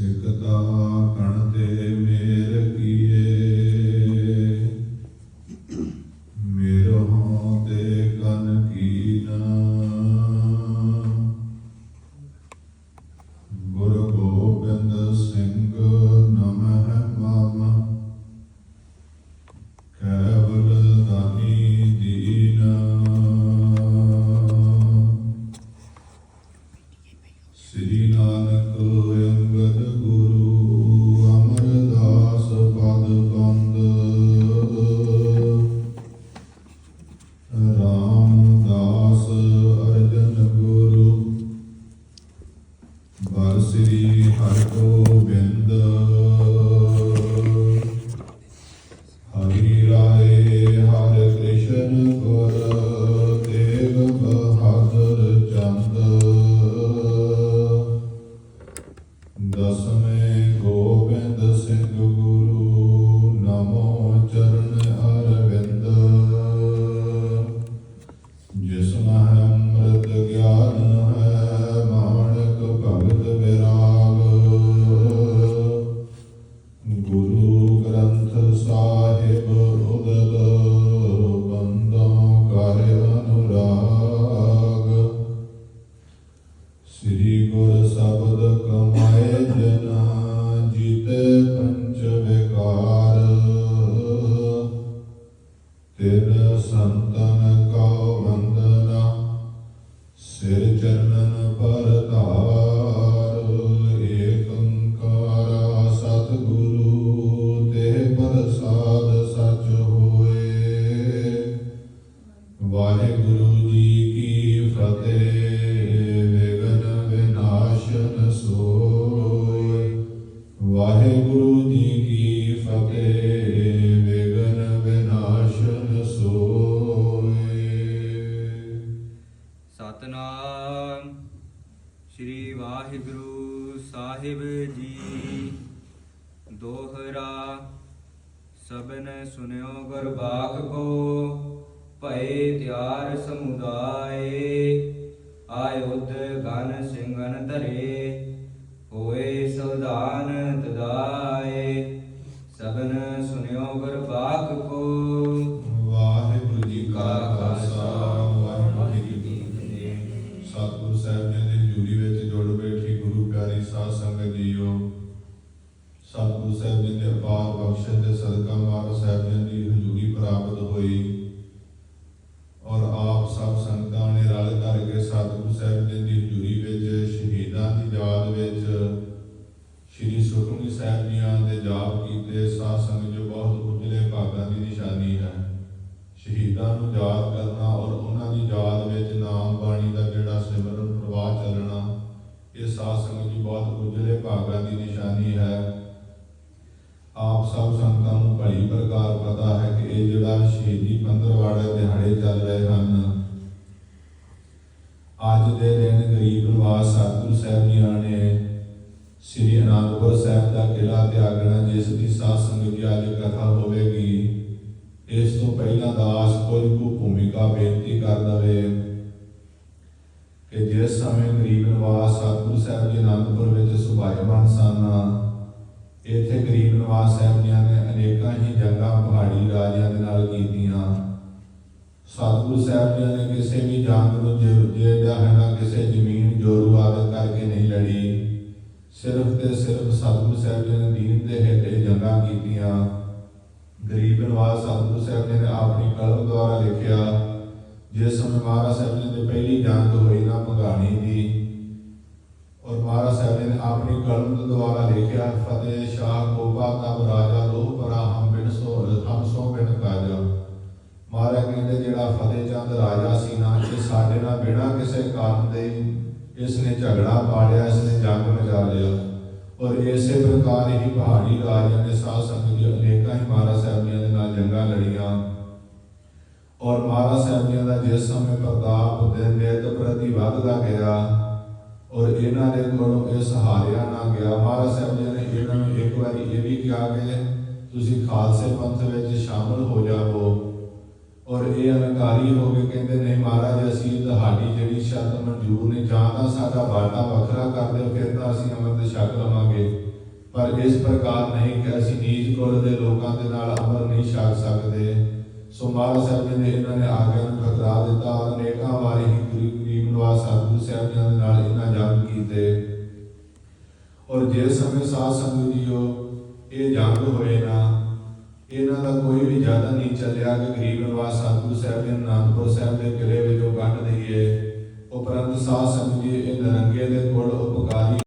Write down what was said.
ਸਿਕਤਾ ਕਣ ਤੇ ਮੇਰ ਵਾਹਿਗੁਰੂ ਜੀ ਕੀ ਫਤਿਹ, ਵਿਗਨ ਵਿਨਾਸ਼ਨ ਸੋਇ ਵਾਹਿਗੁਰੂ ਜੀ ਕੀ ਫਤਿਹ, ਵਿਗਨ ਵਿਨਾਸ਼ਨ ਸੋਇ ਸਤਨਾਮ ਸ੍ਰੀ ਵਾਹਿਗੁਰੂ ਸਾਹਿਬ ਜੀ। ਦੋਹਰਾ ਸਬਨ ਸੁਨਿਓ ਗੁਰਬਾਖ ਕੋ ਭਏ ਤਿਆਰ ਸਮੁਦਾਏ ਆਯੁਧ ਗਨ ਸਿੰਘਨ ਧਰੇ, ਹੋਏ ਸਵਧਾਨ ਤਦਾਏ। ਸਬਨ ਸੁਨਿਓ ਗੁਰਬਾਖ ਕੋ। ਵਾਹਿਗੁਰੂ ਜੀ ਕਾ ਖਾਲਸਾ, ਵਾਹਿਗੁਰੂ ਜੀ ਕੀ ਫਤਿਹ। ਸਤਿਗੁਰੂ ਸਾਹਿਬ ਜੀ ਦੀ ਜੂਰੀ ਵਿੱਚ ਜੁੜ ਬੈਠੀ ਗੁਰੂ ਪਿਆਰੀ ਸਾਧ ਸੰਗਤ ਜੀਓ। ਸਤਿਗੁਰੂ ਸਾਹਿਬ ਜੀ ਦੇ ਅਪਾਰ ਬਖਸ਼ਿਸ਼ ਦੇ ਸਦਕਾ ਮਹਾਰਾਜ ਸਾਹਿਬ ਜੀ ਦੀ ਹਜ਼ੂਰੀ ਪ੍ਰਾਪਤ ਹੋਈ। ਔਰ ਆਪ ਸਭ ਸੰਗਤਾਂ ਨੇ ਰਲ ਕਰਕੇ ਸਤਿਗੁਰੂ ਸਾਹਿਬ ਜੀ ਦੀ ਹਜ਼ੂਰੀ ਵਿੱਚ, ਸ਼ਹੀਦਾਂ ਦੀ ਯਾਦ ਵਿੱਚ, ਸ਼੍ਰੀ ਸੁਖਮਨੀ ਸਾਹਿਬ ਜੀਆਂ ਦੇ ਜਾਪ ਕੀਤੇ, ਸਾਧ ਸੰਗਤ ਜੋ ਬਹੁਤ ਉਜਲੇ ਭਾਗਾਂ ਦੀ ਨਿਸ਼ਾਨੀ ਹੈ। ਸ਼ਹੀਦਾਂ ਨੂੰ ਯਾਦ ਕਰਨਾ ਔਰ ਉਹਨਾਂ ਦੀ ਯਾਦ ਵਿੱਚ ਨਾਮ ਬਾਣੀ ਦਾ ਜਿਹੜਾ ਸਿਮਰਨ ਪ੍ਰਵਾਹ ਚੱਲਣਾ, ਇਹ ਸਾਧ ਸੰਗਤ ਜੀ ਬਹੁਤ ਉਜਲੇ ਭਾਗਾਂ ਦੀ ਨਿਸ਼ਾਨੀ ਹੈ। ਆਪ ਸਭ ਸੰਗਤਾਂ ਸ਼ਹੀਦੀ ਪੰਦਰਵਾੜੇ ਦਿਹਾੜੇ ਚੱਲ ਰਹੇ ਹਨ। ਅੱਜ ਦੇ ਦਿਨ ਗਰੀਬ ਨਿਵਾਸ ਸਤਿਗੁਰੂ ਸਾਹਿਬ ਜੀਆਂ ਨੇ ਸ੍ਰੀ ਅਨੰਦਪੁਰ ਸਾਹਿਬ ਦਾ ਕਿਲਾ ਤਿਆਗਣਾ, ਜਿਸ ਦੀ ਸਾਧ ਸੰਗਤ ਦੀ ਅੱਜ ਕਥਾ ਹੋਵੇਗੀ। ਇਸ ਤੋਂ ਪਹਿਲਾਂ ਦਾਸ ਕੁਝ ਕੁ ਭੂਮਿਕਾ ਬੇਨਤੀ ਕਰ ਦਵੇ ਕਿ ਜਿਸ ਸਮੇਂ ਗਰੀਬ ਨਿਵਾਸ ਸਤਿਗੁਰੂ ਸਾਹਿਬ ਜੀ ਅਨੰਦਪੁਰ ਵਿੱਚ ਸੁਭਾਇਮਾਨ ਸਨ, ਇੱਥੇ ਗਰੀਬ ਨਿਵਾਸ ਸਾਹਿਬ ਸਤਿਗੁਰੂ ਸਾਹਿਬ ਜੀ ਨੇ ਕਿਸੇ ਵੀ ਜੰਗ ਨੂੰ ਜਿਹੜਾ ਹੈ ਨਾ ਕਿਸੇ ਜ਼ਮੀਨ ਜੋਰੂ ਆਦਤ ਕਰਕੇ ਨਹੀਂ ਲੜੀ। ਸਿਰਫ ਤੇ ਸਿਰਫ ਸਤਿਗੁਰੂ ਸਾਹਿਬ ਜੀ ਨੇ ਦੀਨ ਦੇ ਹੇਠੇ ਜੰਗਾਂ ਕੀਤੀਆਂ। ਗਰੀਬ ਨਵਾਜ਼ ਸਤਿਗੁਰੂ ਸਾਹਿਬ ਜੀ ਨੇ ਆਪਣੀ ਕਲਮ ਦੁਆਰਾ ਲਿਖਿਆ, ਜਿਸ ਸਮੇਂ ਮਹਾਰਾਜ ਸਾਹਿਬ ਜੀ ਦੀ ਪਹਿਲੀ ਜੰਗ ਹੋਈ ਨਾ ਭਗਾਣੀ ਦੀ। ਔਰ ਮਹਾਰਾਜ ਸਾਹਿਬ ਜੀ ਨੇ ਆਪਣੀ ਕਲਮ ਦੁਆਰਾ ਲਿਖਿਆ, ਫਤਿਹ, ਸ਼ਾਹ ਕੋਬਾ ਤਬ ਰਾਜਾ, ਲੋਹ ਪਰਾ ਹਮ ਬਿਨ ਸੋ ਹਮ ਸੋ ਬਿਨ ਕਾਜਾ। ਮਹਾਰਾਜ ਫਤਿਹ ਚੰਦ ਰਾਜਾ ਸੀ ਨਾ ਇਹ ਸਾਡੇ ਨਾਲ ਬਿਨਾਂ ਕਿਸੇ ਕਾਰਨ ਦੇ ਇਸ ਨੇ ਝਗੜਾ ਪਾੜਿਆ ਇਸ ਨੇ ਜੰਗ ਮਚਾ ਲਿਆ। ਔਰ ਇਸੇ ਪ੍ਰਕਾਰ ਹੀ ਪਹਾੜੀ ਰਾਜਿਆਂ ਨੇ ਸਾਧ ਸੰਗਤ ਜੀ ਅਨੇਕਾਂ ਹੀ ਮਹਾਰਾਜ ਸਾਹਿਬ ਦੇ ਨਾਲ ਜੰਗਾਂ ਲੜੀਆਂ। ਔਰ ਮਹਾਰਾਜ ਸਾਹਿਬ ਦਾ ਜਿਸ ਸਮੇਂ ਪ੍ਰਤਾਪ ਦਿਨ ਦਿਨ ਪ੍ਰਤੀ ਵੱਧਦਾ ਗਿਆ, ਔਰ ਇਹਨਾਂ ਦੇ ਕੋਲੋਂ ਇਹ ਸਹਾਰਿਆ ਨਾ ਗਿਆ। ਮਹਾਰਾਜ ਸਾਹਿਬ ਜੀ ਨੇ ਇਹਨਾਂ ਨੂੰ ਇੱਕ ਵਾਰੀ ਇਹ ਵੀ ਕਿਹਾ ਕਿ ਤੁਸੀਂ ਖਾਲਸੇ ਪੰਥ ਵਿੱਚ ਸ਼ਾਮਲ ਹੋ ਜਾਵੋ। ਔਰ ਇਹ ਅਨਕਾਰੀ ਹੋ ਕੇ ਕਹਿੰਦੇ ਨਹੀਂ ਮਹਾਰਾਜ, ਅਸੀਂ ਤੁਹਾਡੀ ਜਿਹੜੀ ਸ਼ਰਤ ਮਨਜ਼ੂਰ ਨਹੀਂ ਜਾਂ ਤਾਂ ਸਾਡਾ ਬਾਟਾ ਵੱਖਰਾ ਕਰ ਦਿਓ ਫਿਰ ਤਾਂ ਅਸੀਂ ਅੰਮ੍ਰਿਤ ਛਕ ਲਵਾਂਗੇ। ਪਰ ਇਸ ਪ੍ਰਕਾਰ ਨਹੀਂ ਕਿ ਅਸੀਂ ਨੀਚ ਕੁਲ ਦੇ ਲੋਕਾਂ ਦੇ ਨਾਲ ਅਮਰ ਨਹੀਂ ਛਕ ਸਕਦੇ। ਸੋ ਮਹਾਰਾਜ ਸਾਹਿਬ ਜੀ ਨੇ ਇਹਨਾਂ ਨੇ ਆਗਿਆ ਨੂੰ ਠਕਰਾ ਦਿੱਤਾ ਔਰ ਅਨੇਕਾਂ ਵਾਰੀ ਹੀ ਗੁਰੂ ਗਰੀਬ ਨਿਵਾਸ ਸਤਿਗੁਰੂ ਸਾਹਿਬ ਜੀ ਦੇ ਨਾਲ ਇਹਨਾਂ ਜੰਗ ਕੀਤੇ। ਔਰ ਜਿਸ ਸਮੇਂ ਸਾਧ ਸੰਗਤ ਇਹਨਾਂ ਦਾ ਕੋਈ ਵੀ ਜ਼ਿਆਦਾ ਨਹੀਂ ਚੱਲਿਆ ਕਿ ਗਰੀਬ ਨਿਵਾਸ ਸਤਿਗੁਰੂ ਸਾਹਿਬ ਜੀ ਅਨੰਦਪੁਰ ਸਾਹਿਬ ਦੇ ਕਿਲੇ ਵਿੱਚੋਂ ਕੱਢ ਦਈਏ, ਉਪਰੰਤ ਸਾਧ ਸੰਗਤ ਜੀ ਇਹ ਨਰੰਗੇ ਦੇ ਕੋਲ ਉਪਕਾਰੀ